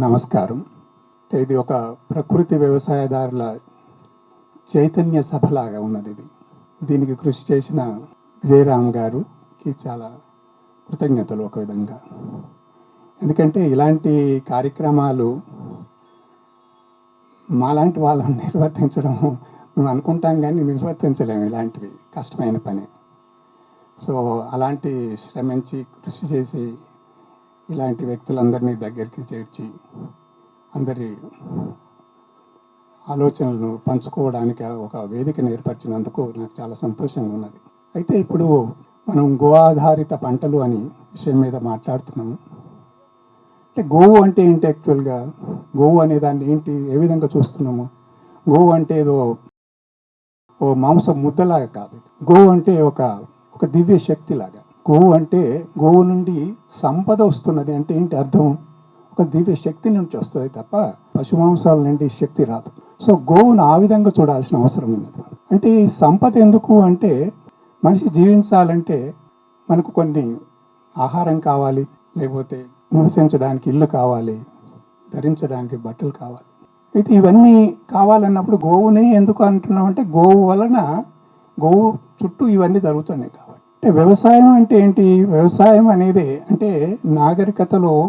నమస్కారం. ఇది ఒక ప్రకృతి వ్యవసాయదారుల చైతన్య సభలాగా ఉన్నది ఇది. దీనికి కృషి చేసిన విజయరామ్ గారుకి చాలా కృతజ్ఞతలు ఒక విధంగా. ఎందుకంటే ఇలాంటి కార్యక్రమాలు మాలాంటి వాళ్ళని నిర్వర్తించడం మేము అనుకుంటాం కానీ నిర్వర్తించలేము ఇలాంటివి కష్టమైన పని. సో అలాంటి శ్రమించి కృషి చేసి ఇలాంటి వ్యక్తులందరినీ దగ్గరికి చేర్చి అందరి ఆలోచనలను పంచుకోవడానికి ఒక వేదికను ఏర్పరిచినందుకు నాకు చాలా సంతోషంగా ఉన్నది. అయితే ఇప్పుడు మనం గో ఆధారిత పంటలు అని విషయం మీద మాట్లాడుతున్నాము. అంటే గోవు అంటే ఏంటి యాక్చువల్గా? గోవు అనే దాన్ని ఏంటి? ఏ విధంగా చూస్తున్నాము? గోవు అంటే ఏదో ఓ మాంసం ముద్దలాగా కాదు. గోవు అంటే ఒక ఒక దివ్య శక్తిలాగా. గోవు అంటే గోవు నుండి సంపద వస్తున్నది అంటే ఏంటి అర్థం? ఒక దివ్య శక్తి నుంచి వస్తుంది తప్ప పశుమాంసాల నుండి శక్తి రాదు. సో గోవును ఆ విధంగా చూడాల్సిన అవసరం ఉన్నది. అంటే ఈ సంపద ఎందుకు అంటే మనిషి జీవించాలంటే మనకు కొన్ని ఆహారం కావాలి లేకపోతే నివసించడానికి ఇల్లు కావాలి ధరించడానికి బట్టలు కావాలి. అయితే ఇవన్నీ కావాలన్నప్పుడు గోవుని ఎందుకు అంటున్నాం అంటే గోవు వలన గోవు చుట్టూ ఇవన్నీ జరుగుతున్నాయి కావాలి అంటే వ్యవసాయం అంటే ఏంటి? వ్యవసాయం అనేది అంటే నాగరికతలో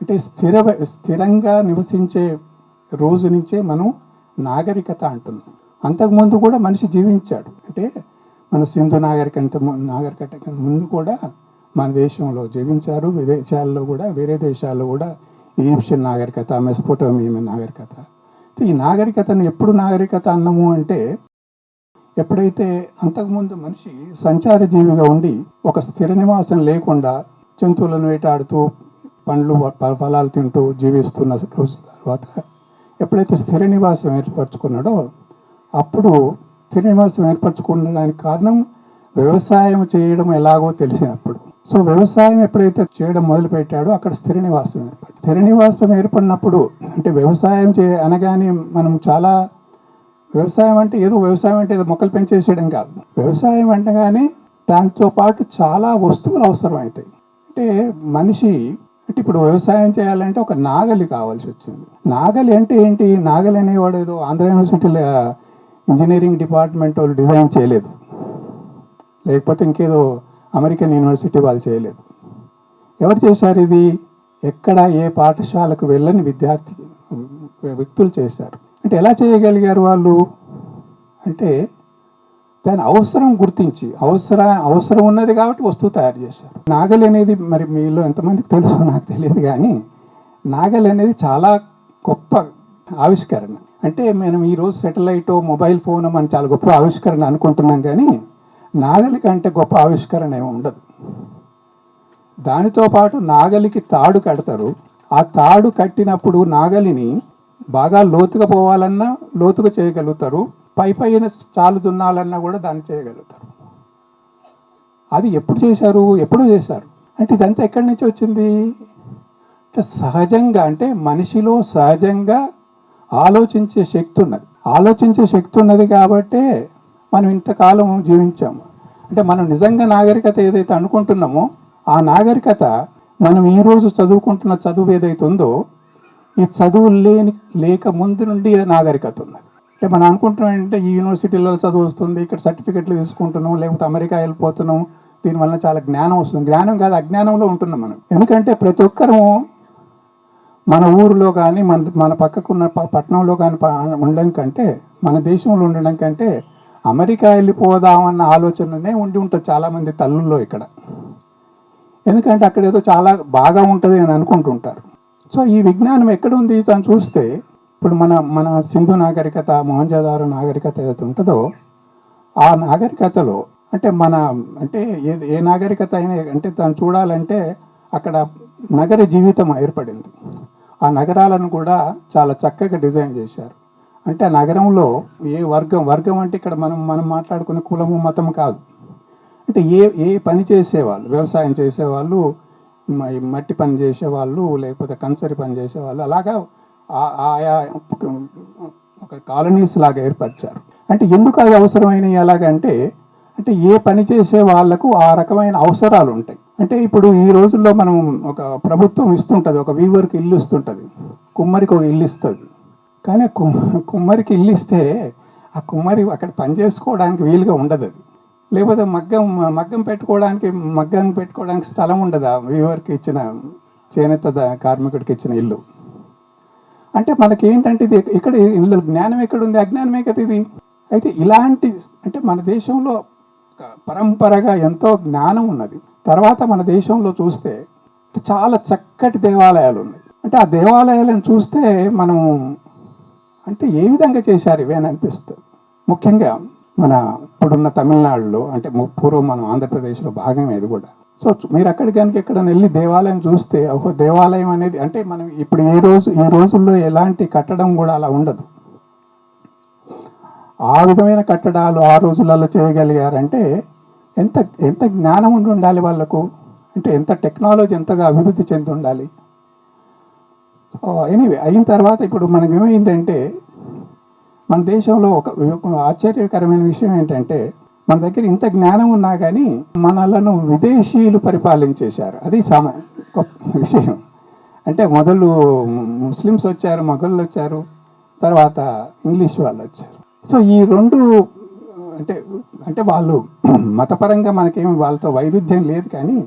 అంటే స్థిర స్థిరంగా నివసించే రోజు నుంచే మనం నాగరికత అంటున్నాం. అంతకుముందు కూడా మనిషి జీవించాడు. అంటే మన సింధు నాగరికత నాగరికత ముందు కూడా మన దేశంలో జీవించారు. విదేశాల్లో కూడా వేరే దేశాల్లో కూడా ఈజిప్షియన్ నాగరికత మెస్పోటోమియన్ నాగరికత. ఈ నాగరికతను ఎప్పుడు నాగరికత అన్నము అంటే ఎప్పుడైతే అంతకుముందు మనిషి సంచార జీవిగా ఉండి ఒక స్థిర నివాసం లేకుండా జంతువులను వేటాడుతూ పండ్లు ఫలాలు తింటూ జీవిస్తున్న రోజు తర్వాత ఎప్పుడైతే స్థిర నివాసం ఏర్పరచుకున్నాడో అప్పుడు స్థిర నివాసం ఏర్పరచుకోవడానికి కారణం వ్యవసాయం చేయడం ఎలాగో తెలిసినప్పుడు. సో వ్యవసాయం ఎప్పుడైతే చేయడం మొదలుపెట్టాడో అక్కడ స్థిర నివాసం ఏర్పడి స్థిర నివాసం ఏర్పడినప్పుడు అంటే వ్యవసాయం చే అనగానే మనం చాలా వ్యవసాయం అంటే ఏదో వ్యవసాయం అంటే ఏదో మొక్కలు పెంచేసేయడం కాదు. వ్యవసాయం అంటగానే దాంతో పాటు చాలా వస్తువులు అవసరం అవుతాయి అంటే మనిషి అంటే ఇప్పుడు వ్యవసాయం చేయాలంటే ఒక నాగలి కావాల్సి వచ్చింది. నాగలి అంటే ఏంటి? నాగలి అనేవాడు ఏదో ఆంధ్ర యూనివర్సిటీలో ఇంజనీరింగ్ డిపార్ట్మెంట్ వాళ్ళు డిజైన్ చేయలేదు. లేకపోతే ఇంకేదో అమెరికన్ యూనివర్సిటీ వాళ్ళు చేయలేదు. ఎవరు చేశారు ఇది? ఎక్కడ ఏ పాఠశాలకు వెళ్ళని విద్యార్థి వ్యక్తులు చేశారు. అంటే ఎలా చేయగలిగారు వాళ్ళు? అంటే దాని అవసరం గుర్తించి అవసర అవసరం ఉన్నది కాబట్టి వస్తువు తయారు చేశారు. నాగలి అనేది మరి మీలో ఎంతమందికి తెలుసో నాకు తెలియదు కానీ నాగలి అనేది చాలా గొప్ప ఆవిష్కరణ. అంటే మనం ఈరోజు సెటిలైట్ మొబైల్ ఫోన్ అని చాలా గొప్ప ఆవిష్కరణ అనుకుంటున్నాం కానీ నాగలి కంటే గొప్ప ఆవిష్కరణ ఏమి ఉండదు. దానితో పాటు నాగలికి తాడు కడతారు. ఆ తాడు కట్టినప్పుడు నాగలిని బాగా లోతుగా పోవాలన్నా లోతుగా చేయగలుగుతారు. పై పైన చాలు దున్నాలన్నా కూడా దాన్ని చేయగలుగుతారు. అది ఎప్పుడు చేశారు? ఎప్పుడు చేశారు? అంటే ఇదంతా ఎక్కడి నుంచి వచ్చింది? అంటే సహజంగా అంటే మనిషిలో సహజంగా ఆలోచించే శక్తి ఉన్నది. ఆలోచించే శక్తి ఉన్నది కాబట్టే మనం ఇంతకాలం జీవించాము. అంటే మనం నిజంగా నాగరికత ఏదైతే అనుకుంటున్నామో ఆ నాగరికత మనం ఈరోజు రోజు చదువుకుంటున్న చదువు ఏదైతే ఉందో ఈ చదువు లేని లేక ముందు నుండి నాగరికత ఉంది అంటే మనం అనుకుంటున్నాం అంటే ఈ యూనివర్సిటీలలో చదువు వస్తుంది ఇక్కడ సర్టిఫికెట్లు తీసుకుంటున్నాం లేకపోతే అమెరికా వెళ్ళిపోతున్నాం దీనివల్ల చాలా జ్ఞానం వస్తుంది. జ్ఞానం కాదు అజ్ఞానంలో ఉంటున్నాం మనం. ఎందుకంటే ప్రతి ఒక్కరూ మన ఊరిలో కానీ మన మన పక్కకున్న పట్టణంలో కానీ ఉండడం కంటే మన దేశంలో ఉండడం కంటే అమెరికా వెళ్ళిపోదామన్న ఆలోచననే ఉండి ఉంటుంది చాలామంది తల్లుల్లో ఇక్కడ. ఎందుకంటే అక్కడ ఏదో చాలా బాగా ఉంటుంది అని అనుకుంటుంటారు. సో ఈ విజ్ఞానం ఎక్కడ ఉంది అని చూస్తే ఇప్పుడు మన మన సింధు నాగరికత మొహంజదారు నాగరికత ఏదైతే ఉంటుందో ఆ నాగరికతలో అంటే మన అంటే ఏ ఏ నాగరికత అయినా అంటే దాన్ని చూడాలంటే అక్కడ నగర జీవితం ఏర్పడింది. ఆ నగరాలను కూడా చాలా చక్కగా డిజైన్ చేశారు. అంటే ఆ నగరంలో ఏ వర్గం వర్గం అంటే ఇక్కడ మనం మనం మాట్లాడుకునే కులము మతం కాదు. అంటే ఏ ఏ పని చేసేవాళ్ళు వ్యవసాయం చేసేవాళ్ళు మట్టి పని చేసేవాళ్ళు లేకపోతే కంచరి పని చేసేవాళ్ళు అలాగా ఆ- ఆయా ఒక కాలనీస్ లాగా ఏర్పరిచారు. అంటే ఎందుకు అవి అవసరమైనవి ఎలాగంటే అంటే ఏ పని చేసే వాళ్ళకు ఆ రకమైన అవసరాలు ఉంటాయి. అంటే ఇప్పుడు ఈ రోజుల్లో మనం ఒక ప్రభుత్వం ఇస్తుంటుంది ఒక వీవర్కి ఇల్లు ఇస్తుంటుంది కుమ్మరికి ఒక ఇల్లు ఇస్తుంది. కానీ కుమ్మరికి ఇల్లు ఇస్తే ఆ కుమ్మరి అక్కడ పని చేసుకోవడానికి వీలుగా ఉండదు అది లేకపోతే మగ్గం మగ్గం పెట్టుకోవడానికి మగ్గం పెట్టుకోవడానికి స్థలం ఉండదా? వీవర్కి ఇచ్చిన చేనేత కార్మికుడికి ఇచ్చిన ఇల్లు. అంటే మనకి ఏంటంటే ఇది ఇక్కడ ఇందులో జ్ఞానం ఎక్కడ ఉంది అజ్ఞానమే కదా ఇది. అయితే ఇలాంటి అంటే మన దేశంలో పరంపరగా ఎంతో జ్ఞానం ఉన్నది. తర్వాత మన దేశంలో చూస్తే చాలా చక్కటి దేవాలయాలు ఉన్నాయి. అంటే ఆ దేవాలయాలను చూస్తే మనం అంటే ఏ విధంగా చేశారు ఇవే అని అనిపిస్తుంది. ముఖ్యంగా మన ఇప్పుడున్న తమిళనాడులో అంటే పూర్వం మనం ఆంధ్రప్రదేశ్లో భాగమే ఇది కూడా. సో మీరు అక్కడికి కనుక ఎక్కడ వెళ్ళి దేవాలయం చూస్తే ఓహో దేవాలయం అనేది అంటే మనం ఇప్పుడు ఏ రోజు ఈ రోజుల్లో ఎలాంటి కట్టడం కూడా అలా ఉండదు. ఆ విధమైన కట్టడాలు ఆ రోజులలో చేయగలిగారంటే ఎంత ఎంత జ్ఞానం ఉండి ఉండాలి వాళ్ళకు? అంటే ఎంత టెక్నాలజీ ఎంతగా అభివృద్ధి చెంది ఉండాలి? సో ఎనీవే అయిన తర్వాత ఇప్పుడు మనకి ఏమైందంటే మన దేశంలో ఒక ఆశ్చర్యకరమైన విషయం ఏంటంటే మన దగ్గర ఇంత జ్ఞానం ఉన్నా కానీ మనలను విదేశీయులు పరిపాలించేశారు. అది సమ గొప్ప విషయం. అంటే మొదలు ముస్లిమ్స్ వచ్చారు మొఘళ్ళు వచ్చారు తర్వాత ఇంగ్లీష్ వాళ్ళు వచ్చారు. సో ఈ రెండు అంటే అంటే వాళ్ళు మతపరంగా మనకేమి వాళ్ళతో వైరుధ్యం లేదు కానీ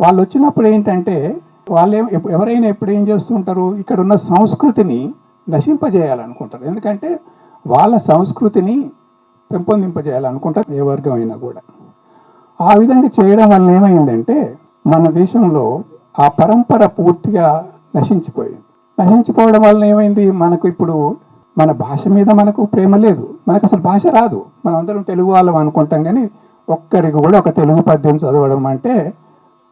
వాళ్ళు వచ్చినప్పుడు ఏంటంటే వాళ్ళు ఎవరైనా ఎప్పుడు ఏం చేస్తుంటారు? ఇక్కడ ఉన్న సంస్కృతిని నశింపజేయాలనుకుంటారు. ఎందుకంటే వాళ్ళ సంస్కృతిని పెంపొందింపజేయాలనుకుంటారు ఏ వర్గం అయినా కూడా. ఆ విధంగా చేయడం వల్ల ఏమైందంటే మన దేశంలో ఆ పరంపర పూర్తిగా నశించిపోయింది. నశించిపోవడం వల్ల ఏమైంది? మనకు ఇప్పుడు మన భాష మీద మనకు ప్రేమ లేదు. మనకు అసలు భాష రాదు. మనం అందరం తెలుగు వాళ్ళం అనుకుంటాం కానీ ఒక్కరికి కూడా ఒక తెలుగు పద్యం చదవడం అంటే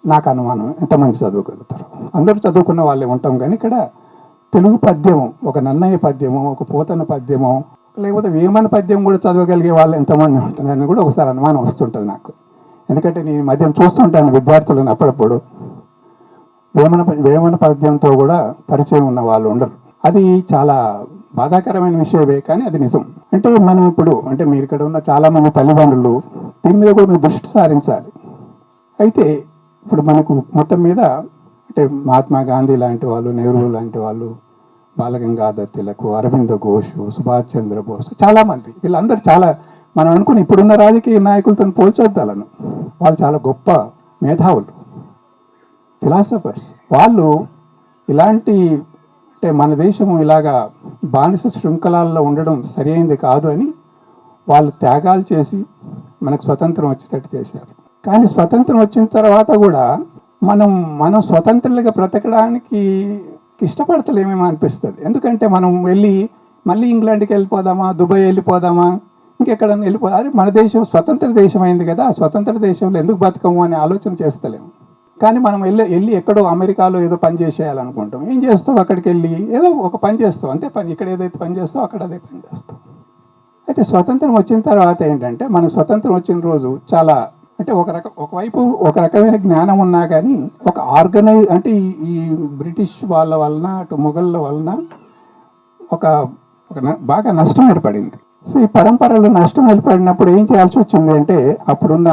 నాకు అనుమానం. ఎంతమంది చదువుగలుగుతారు? అందరూ చదువుకున్న వాళ్ళే ఉంటాం కానీ ఇక్కడ తెలుగు పద్యం ఒక నన్నయ్య పద్యము ఒక పోతన పద్యము లేకపోతే వేమన పద్యం కూడా చదవగలిగే వాళ్ళు ఎంతమంది ఉంటున్నారని కూడా ఒకసారి అనుమానం వస్తుంటుంది నాకు. ఎందుకంటే నేను మద్యం చూస్తుంటాను విద్యార్థులను అప్పుడప్పుడు. వేమన వేమన పద్యంతో కూడా పరిచయం ఉన్న వాళ్ళు ఉండరు. అది చాలా బాధాకరమైన విషయమే కానీ అది నిజం. అంటే మనం ఇప్పుడు అంటే మీరు ఇక్కడ ఉన్న చాలామంది తల్లిదండ్రులు దీని మీద కూడా మీరు దృష్టి సారించాలి. అయితే ఇప్పుడు మనకు మొత్తం మీద అంటే మహాత్మా గాంధీ లాంటి వాళ్ళు నెహ్రూ లాంటి వాళ్ళు బాలగంగాధర్ తిలక్ అరవింద ఘోష్ సుభాష్ చంద్రబోస్ చాలా మంది వీళ్ళందరూ చాలా మనం అనుకుని ఇప్పుడున్న రాజకీయ నాయకులతో పోల్చొద్దాలను. వాళ్ళు చాలా గొప్ప మేధావులు ఫిలాసఫర్స్ వాళ్ళు ఇలాంటి అంటే మన దేశం ఇలాగా బానిస శృంఖలాల్లో ఉండడం సరైనది కాదు అని వాళ్ళు త్యాగాలు చేసి మనకు స్వతంత్రం వచ్చేటట్టు చేశారు. కానీ స్వతంత్రం వచ్చిన తర్వాత కూడా మనం మనం స్వతంత్రులుగా బ్రతకడానికి ఇష్టపడతలేమేమో అనిపిస్తుంది. ఎందుకంటే మనం వెళ్ళి మళ్ళీ ఇంగ్లాండ్కి వెళ్ళిపోదామా దుబాయ్ వెళ్ళిపోదామా ఇంకెక్కడ వెళ్ళిపో అరే మన దేశం స్వతంత్ర దేశం అయింది కదా ఆ స్వతంత్ర దేశంలో ఎందుకు బతకము అనే ఆలోచన చేస్తలేము కానీ మనం వెళ్ళి వెళ్ళి ఎక్కడో అమెరికాలో ఏదో పని చేసేయాలనుకుంటాం. ఏం చేస్తావు అక్కడికి వెళ్ళి? ఏదో ఒక పని చేస్తాం అంతే పని ఇక్కడ ఏదైతే పని చేస్తావు అక్కడ అదే పని చేస్తాం అయితే స్వతంత్రం వచ్చిన తర్వాత ఏంటంటే మన స్వతంత్రం వచ్చిన రోజు చాలా అంటే ఒక రకం ఒకవైపు ఒక రకమైన జ్ఞానం ఉన్నా కానీ ఒక ఆర్గనైజ్ అంటే ఈ బ్రిటిష్ వాళ్ళ వలన అటు మొఘళ్ళ వలన ఒక ఒక బాగా నష్టం ఏర్పడింది. సో ఈ పరంపరలో నష్టం ఏర్పడినప్పుడు ఏం చేయాల్సి వచ్చింది అంటే అప్పుడున్న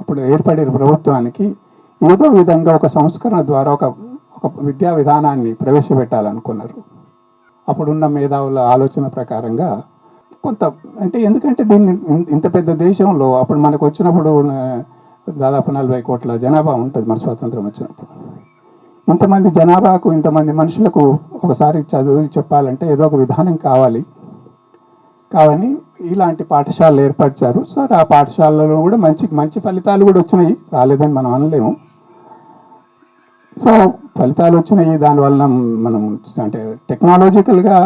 అప్పుడు ఏర్పడిన ప్రభుత్వానికి ఏదో విధంగా ఒక సంస్కరణ ద్వారా ఒక ఒక విద్యా విధానాన్ని ప్రవేశపెట్టాలనుకున్నారు. అప్పుడున్న మేధావుల ఆలోచన ప్రకారంగా కొంత అంటే ఎందుకంటే దీన్ని ఇంత పెద్ద దేశంలో అప్పుడు మనకు వచ్చినప్పుడు దాదాపు నలభై కోట్ల జనాభా ఉంటుంది మన స్వాతంత్రం వచ్చినప్పుడు. ఇంతమంది జనాభాకు ఇంతమంది మనుషులకు ఒకసారి చదువు చెప్పాలంటే ఏదో ఒక విధానం కావాలి. కావని ఇలాంటి పాఠశాలలు ఏర్పరిచారు. సార్ ఆ పాఠశాలలో కూడా మంచి మంచి ఫలితాలు కూడా వచ్చినాయి. రాలేదని మనం అనలేము. సో ఫలితాలు వచ్చినాయి. దానివల్ల మనం అంటే టెక్నాలజికల్గా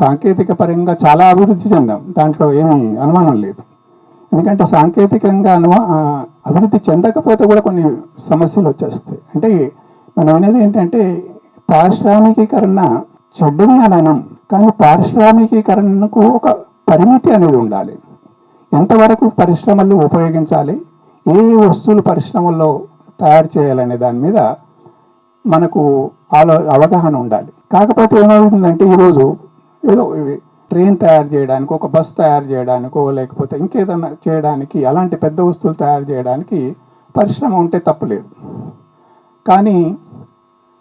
సాంకేతిక పరంగా చాలా అభివృద్ధి చెందాం. దాంట్లో ఏమీ అనుమానం లేదు. ఎందుకంటే సాంకేతికంగా అనుమా అభివృద్ధి చెందకపోతే కూడా కొన్ని సమస్యలు వచ్చేస్తాయి. అంటే మనం అనేది ఏంటంటే పారిశ్రామికీకరణ చెడ్డని అననం కానీ పారిశ్రామికీకరణకు ఒక పరిమితి అనేది ఉండాలి. ఎంతవరకు పరిశ్రమలు ఉపయోగించాలి? ఏ వస్తువులు పరిశ్రమల్లో తయారు చేయాలనే దాని మీద మనకు ఆలో అవగాహన ఉండాలి. కాకపోతే ఏమవుతుందంటే ఈరోజు ఏదో ట్రైన్ తయారు చేయడానికి ఒక బస్ తయారు చేయడానికో లేకపోతే ఇంకేదైనా చేయడానికి అలాంటి పెద్ద వస్తువులు తయారు చేయడానికి పరిశ్రమ ఉంటే తప్పలేదు కానీ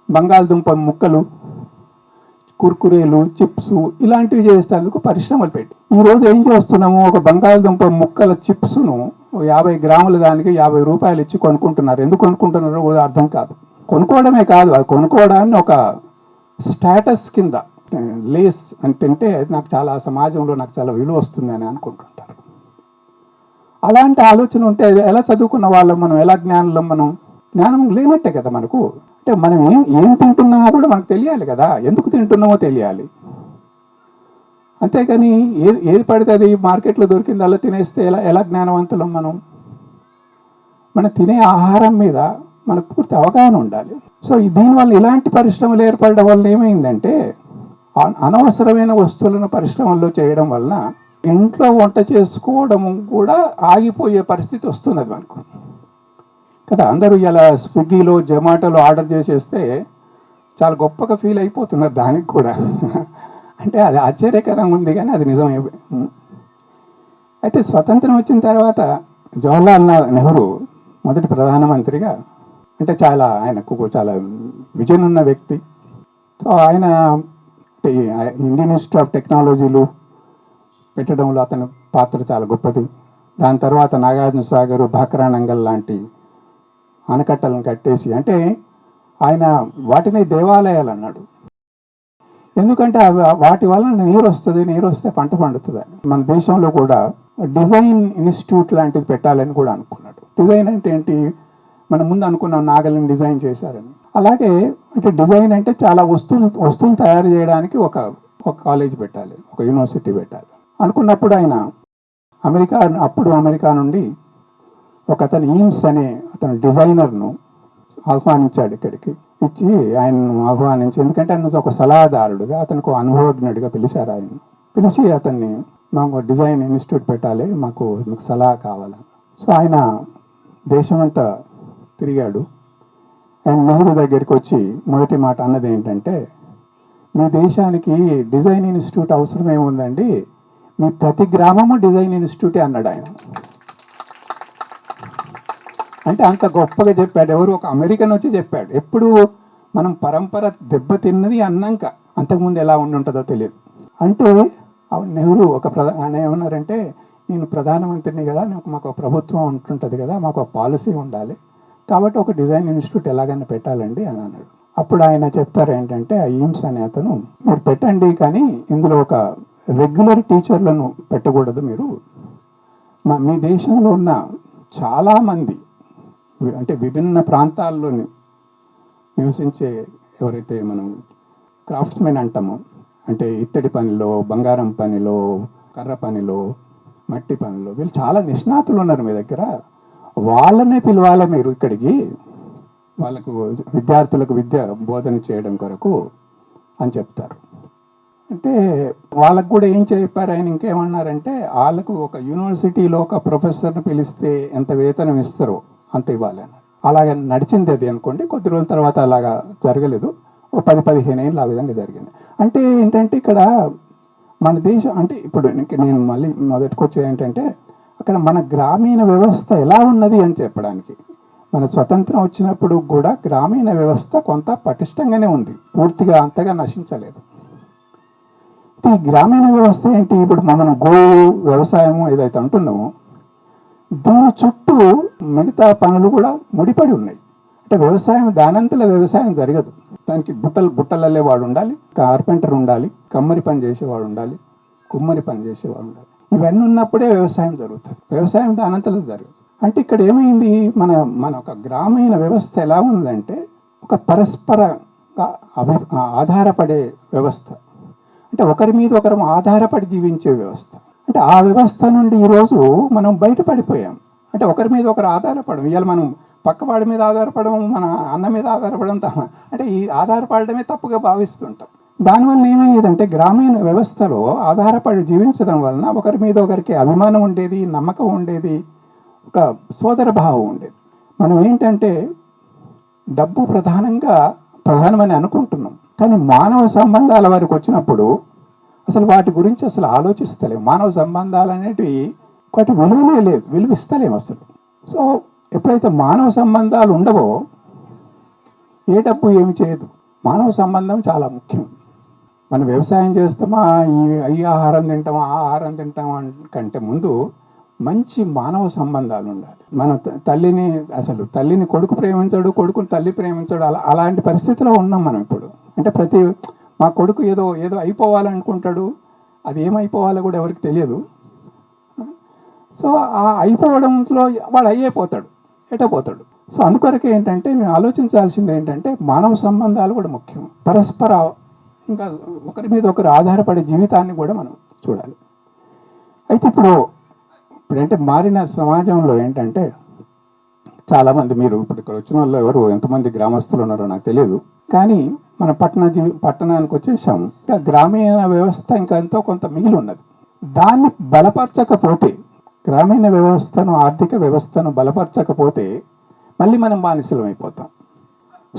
బంగాళదుంప ముక్కలు కుర్కురేలు చిప్స్ ఇలాంటివి చేసేందుకు పరిశ్రమలు పెట్టి. ఈ రోజు ఏం చేస్తున్నాము? ఒక బంగాళదుంప ముక్కల చిప్స్ను యాభై గ్రాముల దానికి యాభై రూపాయలు ఇచ్చి కొనుక్కుంటున్నారు. ఎందుకు కొనుక్కుంటున్నారో అర్థం కాదు. కొనుక్కోవడమే కాదు అది కొనుక్కోవడాన్ని ఒక స్టేటస్ కింద లేస్ అని తింటే నాకు చాలా సమాజంలో నాకు చాలా విలువ వస్తుంది అని అనుకుంటుంటారు. అలాంటి ఆలోచన ఉంటే ఎలా చదువుకున్న వాళ్ళం మనం ఎలా జ్ఞానంలో మనం? జ్ఞానం లేనట్టే కదా మనకు. అంటే మనం ఏం ఏం తింటున్నామో కూడా మనకు తెలియాలి కదా. ఎందుకు తింటున్నామో తెలియాలి. అంతేకాని ఏది ఏది పడితే అది మార్కెట్లో దొరికింది అలా తినేస్తే ఎలా ఎలా జ్ఞానవంతులం మనం? మనం తినే ఆహారం మీద మనకు పూర్తి అవగాహన ఉండాలి. సో దీనివల్ల ఇలాంటి పరిశ్రమలు ఏర్పడడం వల్ల ఏమైందంటే అనవసరమైన వస్తువులను పరిశ్రమల్లో చేయడం వలన ఇంట్లో వంట చేసుకోవడం కూడా ఆగిపోయే పరిస్థితి వస్తున్నది మనకు. కదా అందరూ ఇలా స్విగ్గీలో జొమాటోలో ఆర్డర్ చేసేస్తే చాలా గొప్పగా ఫీల్ అయిపోతున్నారు దానికి కూడా. అంటే అది ఆశ్చర్యకరంగా ఉంది కానీ అది నిజమే. అయితే స్వతంత్రం వచ్చిన తర్వాత జవహర్లాల్ నెహ్రూ మొదటి ప్రధానమంత్రిగా అంటే చాలా ఆయనకు చాలా విజన్ ఉన్న వ్యక్తి. సో ఆయన ఇండియన్ ఇన్స్టిట్యూట్ ఆఫ్ టెక్నాలజీలు పెట్టడంలో అతని పాత్ర చాలా గొప్పది. దాని తర్వాత నాగార్జున సాగర్ భాక్రానంగల్ లాంటి ఆనకట్టలను కట్టేసి అంటే ఆయన వాటిని దేవాలయాలు అన్నాడు. ఎందుకంటే అవి వాటి వలన నీరు వస్తుంది నీరు వస్తే పంట పండుతుంది అని. మన దేశంలో కూడా డిజైన్ ఇన్స్టిట్యూట్ లాంటిది పెట్టాలని కూడా అనుకున్నాడు. డిజైన్ అంటే ఏంటి? మనం ముందు అనుకున్నాం నాగలిని డిజైన్ చేశారని. అలాగే అంటే డిజైన్ అంటే చాలా వస్తువులు వస్తువులు తయారు చేయడానికి ఒక ఒక కాలేజ్ పెట్టాలి ఒక యూనివర్సిటీ పెట్టాలి. అనుకున్నప్పుడు ఆయన అమెరికా అప్పుడు అమెరికా నుండి ఒక అతను ఈమ్స్ అనే అతను డిజైనర్ను ఆహ్వానించాడు ఇక్కడికి. ఇచ్చి ఆయనను ఆహ్వానించి ఎందుకంటే ఆయన ఒక సలహాదారుడుగా అతనికి అనుభవజ్ఞుడిగా పిలిచారు ఆయన. పిలిచి అతన్ని మాకు డిజైన్ ఇన్స్టిట్యూట్ పెట్టాలి మాకు మీకు సలహా కావాలి సో ఆయన దేశమంతా తిరిగాడు. ఆయన నెహ్రూ దగ్గరికి వచ్చి మొదటి మాట అన్నది ఏంటంటే మీ దేశానికి డిజైన్ ఇన్స్టిట్యూట్ అవసరం ఏముందండి? మీ ప్రతి గ్రామము డిజైన్ ఇన్స్టిట్యూటే అన్నాడు ఆయన. అంటే అంత గొప్పగా చెప్పాడు. ఎవరు? ఒక అమెరికన్ వచ్చి చెప్పాడు. ఎప్పుడు మనం పరంపర దెబ్బతిన్నది అన్నాక అంతకుముందు ఎలా ఉండి ఉంటుందో తెలియదు. అంటే నెహ్రూ ఒక ప్రధాన ఆయన ఏమన్నారంటే నేను ప్రధానమంత్రిని కదా నాకు మాకు ప్రభుత్వం ఉంటుంటుంది కదా మాకు ఒక పాలసీ ఉండాలి. కాబట్టి ఒక డిజైన్ ఇన్స్టిట్యూట్ ఎలాగైనా పెట్టాలండి అని అన్నాడు. అప్పుడు ఆయన చెప్తారు ఏంటంటే ఆ ఈమ్స్ అనే అతను మీరు పెట్టండి కానీ ఇందులో ఒక రెగ్యులర్ టీచర్లను పెట్టకూడదు మీరు. మా మీ దేశంలో ఉన్న చాలామంది అంటే విభిన్న ప్రాంతాల్లోని నివసించే ఎవరైతే మనం క్రాఫ్ట్స్మెన్ అంటామో అంటే ఇత్తడి పనిలో బంగారం పనిలో కర్ర పనిలో మట్టి పనిలో వీళ్ళు చాలా నిష్ణాతులు ఉన్నారు మీ దగ్గర. వాళ్ళనే పిలవాలా మీరు ఇక్కడికి? వాళ్ళకు విద్యార్థులకు విద్య బోధన చేయడం కొరకు అని చెప్తారు. అంటే వాళ్ళకు కూడా ఏం చెప్పారు ఆయన? ఇంకేమన్నారంటే వాళ్ళకు ఒక యూనివర్సిటీలో ఒక ప్రొఫెసర్ని పిలిస్తే ఎంత వేతనం ఇస్తారో అంత ఇవ్వాలని అలాగే నడిచింది అది అనుకోండి కొద్ది రోజుల తర్వాత అలాగా జరగలేదు. ఒక పది పదిహేను ఏళ్ళు ఆ విధంగా జరిగింది. అంటే ఏంటంటే ఇక్కడ మన దేశం అంటే ఇప్పుడు నేను మళ్ళీ మొదటికొచ్చేది ఏంటంటే అక్కడ మన గ్రామీణ వ్యవస్థ ఎలా ఉన్నది అని చెప్పడానికి మన స్వతంత్రం వచ్చినప్పుడు కూడా గ్రామీణ వ్యవస్థ కొంత పటిష్టంగానే ఉంది. పూర్తిగా అంతగా నశించలేదు. ఈ గ్రామీణ వ్యవస్థ ఏంటి? ఇప్పుడు మనం గో వ్యవసాయం ఏదైతే అంటున్నామో దీని చుట్టూ మిగతా పనులు కూడా ముడిపడి ఉన్నాయి. అంటే వ్యవసాయం దానంతల వ్యవసాయం జరగదు. దానికి బుట్టలు బుట్టలల్లే వాడు ఉండాలి కార్పెంటర్ ఉండాలి కమ్మరి పని చేసేవాడు ఉండాలి కుమ్మరి పని చేసేవాడు ఉండాలి. ఇవన్నీ ఉన్నప్పుడే వ్యవసాయం జరుగుతుంది. వ్యవసాయం దానంతలో జరుగుతుంది అంటే ఇక్కడ ఏమైంది? మన మన ఒక గ్రామీణ వ్యవస్థ ఎలా ఉందంటే ఒక పరస్పరంగా అభి ఆధారపడే వ్యవస్థ. అంటే ఒకరి మీద ఒకరు ఆధారపడి జీవించే వ్యవస్థ. అంటే ఆ వ్యవస్థ నుండి ఈరోజు మనం బయటపడిపోయాం. అంటే ఒకరి మీద ఒకరు ఆధారపడడం ఇవాళ మనం పక్కవాడి మీద ఆధారపడడం మన అన్న మీద ఆధారపడడం అంటే ఈ ఆధారపడమే తప్పుగా భావిస్తుంటాం. దానివల్ల ఏమయ్యేదంటే గ్రామీణ వ్యవస్థలో ఆధారపడి జీవించడం వలన ఒకరి మీద ఒకరికి అభిమానం ఉండేది నమ్మకం ఉండేది ఒక సోదర భావం ఉండేది. మనం ఏంటంటే డబ్బు ప్రధానంగా ప్రధానమని అనుకుంటున్నాం. కానీ మానవ సంబంధాల వారికి వచ్చినప్పుడు అసలు వాటి గురించి అసలు ఆలోచిస్తలేం. మానవ సంబంధాలు అనేటివి ఒకటి విలువనే లేదు విలువిస్తలేము అసలు. సో ఎప్పుడైతే మానవ సంబంధాలు ఉండవో ఏ డబ్బు ఏమి చేయదు. మానవ సంబంధం చాలా ముఖ్యం. మనం వ్యవసాయం చేస్తామా? ఈ ఈ ఆహారం తింటామా? ఆ ఆహారం తింటామా కంటే ముందు మంచి మానవ సంబంధాలు ఉండాలి. మన తల్లిని అసలు తల్లిని కొడుకు ప్రేమించాడు కొడుకుని తల్లి ప్రేమించాడు అలా అలాంటి పరిస్థితిలో ఉన్నాం మనం ఇప్పుడు. అంటే ప్రతి మా కొడుకు ఏదో ఏదో అయిపోవాలనుకుంటాడు అది ఏమైపోవాలో కూడా ఎవరికి తెలియదు. సో ఆ అయిపోవడంలో వాడు అయ్యేపోతాడు ఎటపోతాడు సో అందుకొరకు ఏంటంటే నేను ఆలోచించాల్సింది ఏంటంటే మానవ సంబంధాలు కూడా ముఖ్యం. పరస్పర ఇంకా ఒకరి మీద ఒకరు ఆధారపడే జీవితాన్ని కూడా మనం చూడాలి. అయితే ఇప్పుడు ఇప్పుడంటే మారిన సమాజంలో ఏంటంటే చాలామంది మీరు ఇప్పుడు ఇక్కడ వచ్చిన వాళ్ళు ఎవరు ఎంతమంది గ్రామస్తులు ఉన్నారో నాకు తెలియదు. కానీ మన పట్టణ జీవి పట్టణానికి వచ్చేసాం. ఇంకా గ్రామీణ వ్యవస్థ ఇంకా ఎంతో కొంత మిగిలి ఉన్నది. దాన్ని బలపరచకపోతే గ్రామీణ వ్యవస్థను ఆర్థిక వ్యవస్థను బలపరచకపోతే మళ్ళీ మనం బానిసలం అయిపోతాం.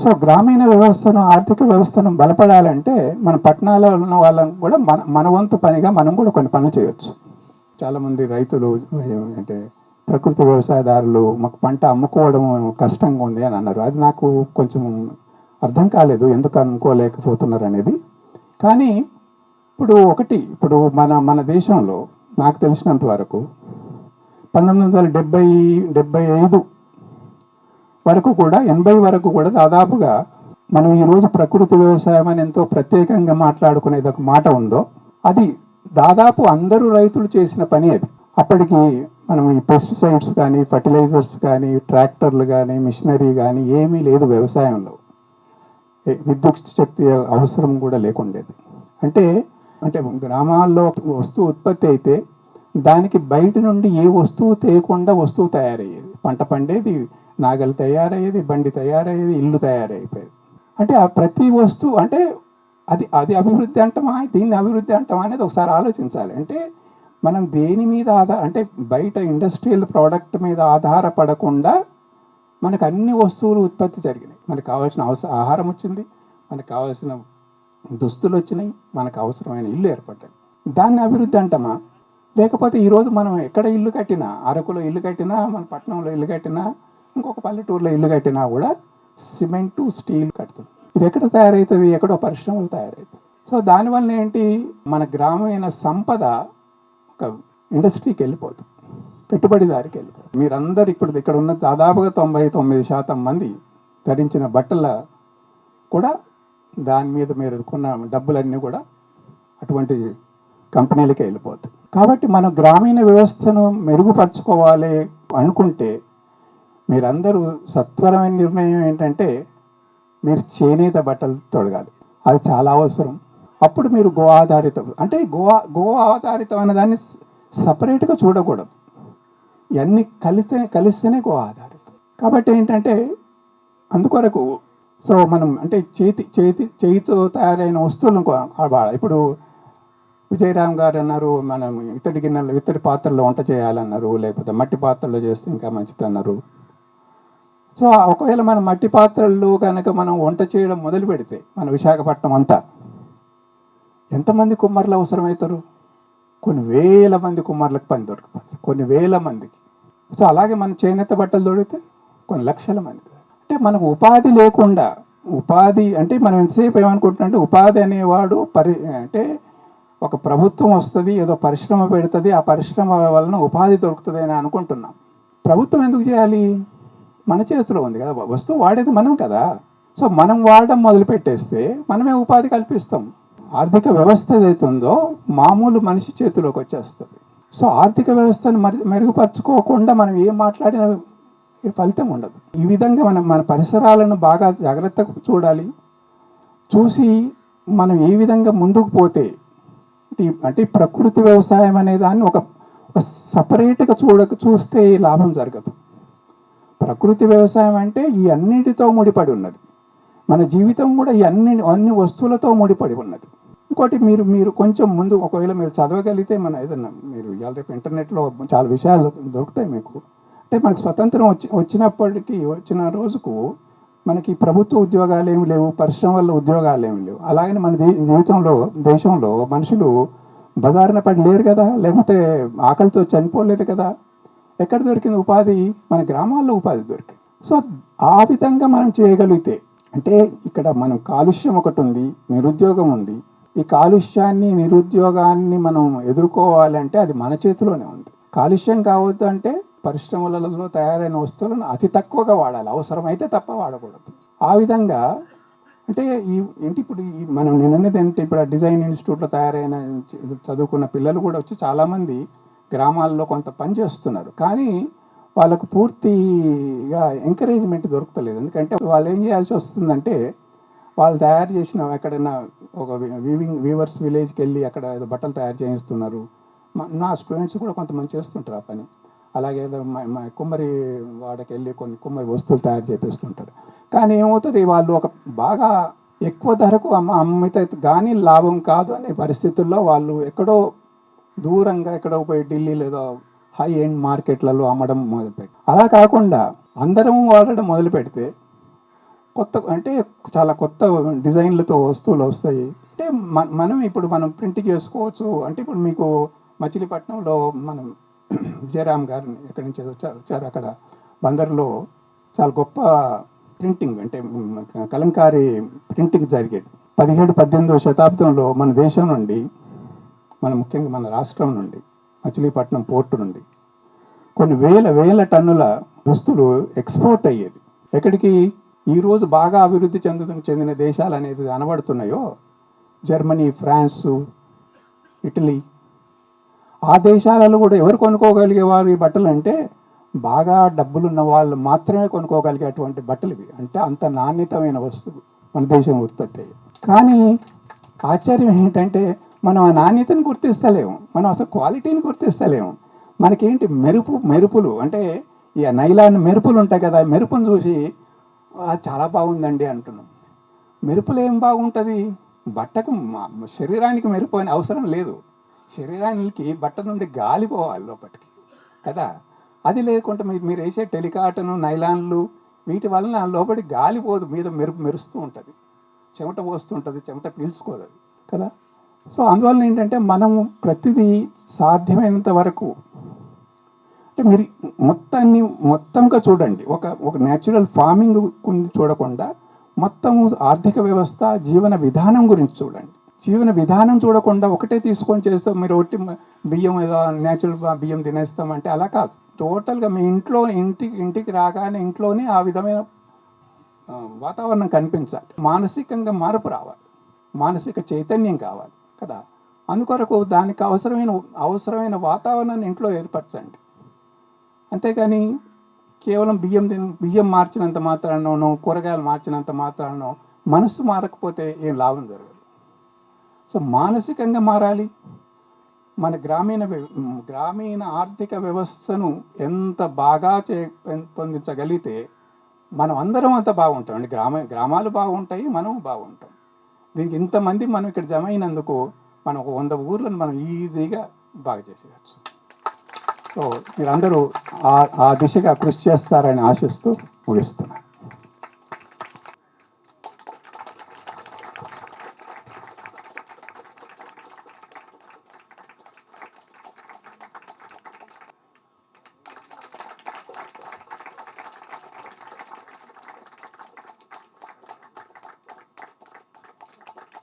సో గ్రామీణ వ్యవస్థను ఆర్థిక వ్యవస్థను బలపడాలంటే మన పట్టణాల్లో ఉన్న వాళ్ళని కూడా మన మన వంతు పనిగా మనం కూడా కొన్ని పనులు చేయొచ్చు. చాలామంది రైతులు అంటే ప్రకృతి వ్యవసాయదారులు మాకు పంట అమ్ముకోవడం కష్టంగా ఉంది అని అన్నారు. అది నాకు కొంచెం అర్థం కాలేదు ఎందుకు అనుకోలేకపోతున్నారు అనేది. కానీ ఇప్పుడు ఒకటి ఇప్పుడు మన మన దేశంలో నాకు తెలిసినంత వరకు పంతొమ్మిది వందల డెబ్బై డెబ్బై ఐదు వరకు కూడా ఎనభై వరకు కూడా దాదాపుగా మనం ఈరోజు ప్రకృతి వ్యవసాయం అని ఎంతో ప్రత్యేకంగా మాట్లాడుకునేది ఒక మాట ఉందో అది దాదాపు అందరూ రైతులు చేసిన పని అది. అప్పటికి మనం ఈ పెస్టిసైడ్స్ కానీ ఫర్టిలైజర్స్ కానీ ట్రాక్టర్లు కానీ మిషనరీ కానీ ఏమీ లేదు వ్యవసాయంలో. విద్యుత్ శక్తి అవసరం కూడా లేకుండేది. అంటే అంటే గ్రామాల్లో వస్తువు ఉత్పత్తి అయితే దానికి బయట నుండి ఏ వస్తువు తేయకుండా వస్తువు తయారయ్యేది. పంట పండేది నాగలి తయారయ్యేది బండి తయారయ్యేది ఇల్లు తయారైపోయేది. అంటే ఆ ప్రతి వస్తువు అంటే అది అది అభివృద్ధి అంటామా? దీన్ని అభివృద్ధి అంటామా అనేది ఒకసారి ఆలోచించాలి. అంటే మనం దేని మీద ఆధార అంటే బయట ఇండస్ట్రియల్ ప్రోడక్ట్ మీద ఆధారపడకుండా మనకు అన్ని వస్తువులు ఉత్పత్తి జరిగినాయి. మనకు కావాల్సిన అవసరం ఆహారం వచ్చింది మనకు కావాల్సిన దుస్తులు వచ్చినాయి మనకు అవసరమైన ఇల్లు ఏర్పడ్డాయి. దాన్ని అభివృద్ధి అంటామా? లేకపోతే ఈరోజు మనం ఎక్కడ ఇల్లు కట్టినా అరకులో ఇల్లు కట్టినా మన పట్టణంలో ఇల్లు కట్టినా ఇంకొక పల్లెటూరులో ఇల్లు కట్టినా కూడా సిమెంటు స్టీల్ కడుతుంది ఇది ఎక్కడ తయారవుతుంది ఎక్కడో పరిశ్రమలు తయారవుతుంది సో దానివల్ల ఏంటి? మన గ్రామీణ సంపద ఒక ఇండస్ట్రీకి వెళ్ళిపోతుంది పెట్టుబడిదారికి వెళ్ళిపోతుంది మీరందరు ఇప్పుడు ఇక్కడ ఉన్న దాదాపుగా తొంభై తొమ్మిది శాతం మంది ధరించిన బట్టల కూడా దాని మీద మీరు కొన్న డబ్బులన్నీ కూడా అటువంటి కంపెనీలకే వెళ్ళిపోతాయి. కాబట్టి మనం గ్రామీణ వ్యవస్థను మెరుగుపరచుకోవాలి అనుకుంటే మీరందరూ సత్వరమైన నిర్ణయం ఏంటంటే మీరు చేనేత బట్టలు తొడగాలి. అది చాలా అవసరం. అప్పుడు మీరు గో ఆధారితం అంటే గో గో ఆధారితం అనే దాన్ని సపరేట్గా చూడకూడదు. ఇవన్నీ కలిస్తేనే కలిస్తేనే గో ఆధారితం. కాబట్టి ఏంటంటే అందుకొరకు సో మనం అంటే చేతి చేతి చేతితో తయారైన వస్తువులను వాడాలి ఇప్పుడు విజయరామ్ గారు అన్నారు మనం ఇతడి గిన్నెలు ఇతడి పాత్రలో వంట చేయాలన్నారు లేకపోతే మట్టి పాత్రలో చేస్తే ఇంకా మంచిది అన్నారు సో ఒకవేళ మన మట్టి పాత్రల్లో కనుక మనం వంట చేయడం మొదలు పెడితే మన విశాఖపట్నం అంతా ఎంతమంది కుమ్మర్లు అవసరమవుతారు? కొన్ని వేల మంది కుమ్మర్లకు పని దొరికిపోతుంది కొన్ని వేల మందికి. సో అలాగే మన చేనేత బట్టలు దొరికితే కొన్ని లక్షల మంది అంటే మనకు ఉపాధి లేకుండా ఉపాధి అంటే మనం ఎంతసేపు ఏమనుకుంటున్నాం అంటే ఉపాధి అనేవాడు పరి అంటే ఒక ప్రభుత్వం వస్తుంది ఏదో పరిశ్రమ పెడుతుంది ఆ పరిశ్రమ వలన ఉపాధి దొరుకుతుంది అని అనుకుంటున్నాం. ప్రభుత్వం ఎందుకు చేయాలి? మన చేతిలో ఉంది కదా. వస్తువు వాడేది మనం కదా. సో మనం వాడడం మొదలుపెట్టేస్తే మనమే ఉపాధి కల్పిస్తాం. ఆర్థిక వ్యవస్థ ఏదైతే ఉందో మామూలు మనిషి చేతిలోకి వచ్చేస్తుంది. సో ఆర్థిక వ్యవస్థను మరి మెరుగుపరచుకోకుండా మనం ఏం మాట్లాడిన ఫలితం ఉండదు. ఈ విధంగా మనం మన పరిసరాలను బాగా జాగ్రత్తగా చూడాలి. చూసి మనం ఏ విధంగా ముందుకు పోతే అంటే ప్రకృతి వ్యవసాయం అనే దాన్ని ఒక సపరేట్గా చూడక చూస్తే లాభం జరగదు. ప్రకృతి వ్యవసాయం అంటే ఈ అన్నిటితో ముడిపడి ఉన్నది. మన జీవితం కూడా ఈ అన్ని అన్ని వస్తువులతో ముడిపడి ఉన్నది. ఇంకోటి మీరు మీరు కొంచెం ముందు ఒకవేళ మీరు చదవగలిగితే మన ఏదన్నా మీరు ఇవాళ రేపు ఇంటర్నెట్లో చాలా విషయాలు దొరుకుతాయి మీకు. అంటే మనకు స్వతంత్రం వచ్చి వచ్చినప్పటికీ వచ్చిన రోజుకు మనకి ప్రభుత్వ ఉద్యోగాలు ఏమి లేవు పరిశ్రమల్లో ఉద్యోగాలు ఏమి లేవు. అలాగని మన జీవితంలో దేశంలో మనుషులు బజారున పడి లేరు కదా లేకపోతే ఆకలితో చనిపోలేదు కదా. ఎక్కడ దొరికింది ఉపాధి? మన గ్రామాల్లో ఉపాధి దొరికింది. సో ఆ విధంగా మనం చేయగలిగితే అంటే ఇక్కడ మనం కాలుష్యం ఒకటి ఉంది నిరుద్యోగం ఉంది. ఈ కాలుష్యాన్ని నిరుద్యోగాన్ని మనం ఎదుర్కోవాలంటే అది మన చేతిలోనే ఉంది. కాలుష్యం కావద్దు అంటే పరిశ్రమలలో తయారైన వస్తువులను అతి తక్కువగా వాడాలి. అవసరమైతే తప్ప వాడకూడదు. ఆ విధంగా అంటే ఈ ఏంటి ఇప్పుడు ఈ మనం నిన్నది ఏంటి ఇప్పుడు డిజైన్ ఇన్స్టిట్యూట్లో తయారైన చదువుకున్న పిల్లలు కూడా వచ్చి చాలామంది గ్రామాల్లో కొంత పని చేస్తున్నారు. కానీ వాళ్ళకు పూర్తిగా ఎంకరేజ్మెంట్ దొరకలేదు ఎందుకంటే వాళ్ళు ఏం చేయాల్సి వస్తుందంటే వాళ్ళు తయారు చేసిన ఎక్కడైనా ఒక వీవింగ్ వీవర్స్ విలేజ్కి వెళ్ళి అక్కడ ఏదో బట్టలు తయారు చేయిస్తున్నారు. మా- నా స్టూడెంట్స్ కూడా కొంతమంది చేస్తుంటారు ఆ పని. అలాగే ఏదో మ- కుమ్మరి వాడకి వెళ్ళి కొన్ని కుమ్మరి వస్తువులు తయారు చేపిస్తుంటారు. కానీ ఏమవుతుంది? వాళ్ళు ఒక బాగా ఎక్కువ ధరకు అమ్మ అమ్మితే కానీ లాభం కాదు అనే పరిస్థితుల్లో వాళ్ళు ఎక్కడో దూరంగా ఎక్కడ పోయి ఢిల్లీ లేదో హై ఎండ్ మార్కెట్లలో అమ్మడం మొదలుపెట్టి. అలా కాకుండా అందరం వాడడం మొదలు పెడితే కొత్త అంటే చాలా కొత్త డిజైన్లతో వస్తువులు వస్తాయి. అంటే మన- మనం ఇప్పుడు మనం ప్రింట్ చేసుకోవచ్చు. అంటే ఇప్పుడు మీకు మచిలీపట్నంలో మనం విజయరామ్ గారిని ఎక్కడి నుంచి వచ్చారు వచ్చారు అక్కడ. బందర్లో చాలా గొప్ప ప్రింటింగ్ అంటే కలంకారీ ప్రింటింగ్ జరిగేది. పదిహేడు పద్దెనిమిదవ శతాబ్దంలో మన దేశం నుండి మన ముఖ్యంగా మన రాష్ట్రం నుండి మచిలీపట్నం పోర్టు నుండి. కొన్ని వేల వేల టన్నుల వస్తువులు ఎక్స్పోర్ట్ అయ్యేది. ఎక్కడికి ఈ రోజు బాగా అభివృద్ధి చెందుతున్న చెందిన దేశాలు అనేది కనబడుతున్నాయో? Germany France Italy. ఆ దేశాలలో కూడా ఎవరు కొనుక్కోగలిగేవారు ఈ బట్టలు అంటే బాగా డబ్బులున్న వాళ్ళు మాత్రమే కొనుక్కోగలిగేటువంటి బట్టలు ఇవి. అంటే అంత నాణ్యతమైన వస్తువు మన దేశం ఉత్పత్తి అయ్యి కానీ ఆశ్చర్యం ఏంటంటే మనం ఆ నాణ్యతను గుర్తిస్తలేము. మనం అసలు క్వాలిటీని గుర్తిస్తలేము. మనకేంటి మెరుపు మెరుపులు? అంటే ఈ నైలాన్ మెరుపులు ఉంటాయి కదా మెరుపును చూసి చాలా బాగుందండి అంటున్నాం. మెరుపులు ఏం బాగుంటుంది? బట్టకు మా- శరీరానికి మెరుపు అని అవసరం లేదు. శరీరానికి బట్ట నుండి గాలి పోవాలి లోపలికి కదా? అది లేకుండా మీరు మీరు వేసే టెలికాటను నైలాన్లు వీటి వలన లోపలికి గాలి పోదు మీద మెరుపు మెరుస్తూ ఉంటుంది. చెమట పోస్తుంటుంది చెమట పీల్చుకోదు కదా? సో అందువల్ల ఏంటంటే మనము ప్రతిదీ సాధ్యమైనంత వరకు అంటే మీరు మొత్తాన్ని మొత్తంగా చూడండి. ఒక ఒక న్యాచురల్ ఫార్మింగ్ గురించి చూడకుండా మొత్తం ఆర్థిక వ్యవస్థ జీవన విధానం గురించి చూడండి. జీవన విధానం చూడకుండా ఒకటే తీసుకొని చేస్తాం మీరు ఒకటి బియ్యం ఏదో న్యాచురల్ బియ్యం తినేస్తామంటే అలా కాదు. టోటల్గా మీ ఇంట్లో ఇంటికి ఇంటికి రాగానే ఇంట్లోనే ఆ విధమైన వాతావరణం కనిపించాలి. మానసికంగా మార్పు రావాలి. మానసిక చైతన్యం కావాలి. కదా? అందుకొరకు దానికి అవసరమైన అవసరమైన వాతావరణాన్ని ఇంట్లో ఏర్పరచండి. అంతేగాని కేవలం బియ్యం తిన బియ్యం మార్చినంత మాత్రానో కూరగాయలు మార్చినంత మాత్రానో మనస్సు మారకపోతే ఏం లాభం జరగదు. సో మానసికంగా మారాలి. మన గ్రామీణ వ్య- గ్రామీణ ఆర్థిక వ్యవస్థను ఎంత బాగా చే పెంపొందించగలిగితే మనం అందరం అంత బాగుంటాం. అండి గ్రామ గ్రామాలు బాగుంటాయి మనం బాగుంటాం. దీనికి ఇంతమంది మనం ఇక్కడ జమ అయినందుకు మనం ఒక వంద ఊర్లను మనం ఈజీగా బాగా చేసేయచ్చు. సో మీరందరూ ఆ ఆ దిశగా కృషి చేస్తారని ఆశిస్తూ ముగిస్తున్నాను.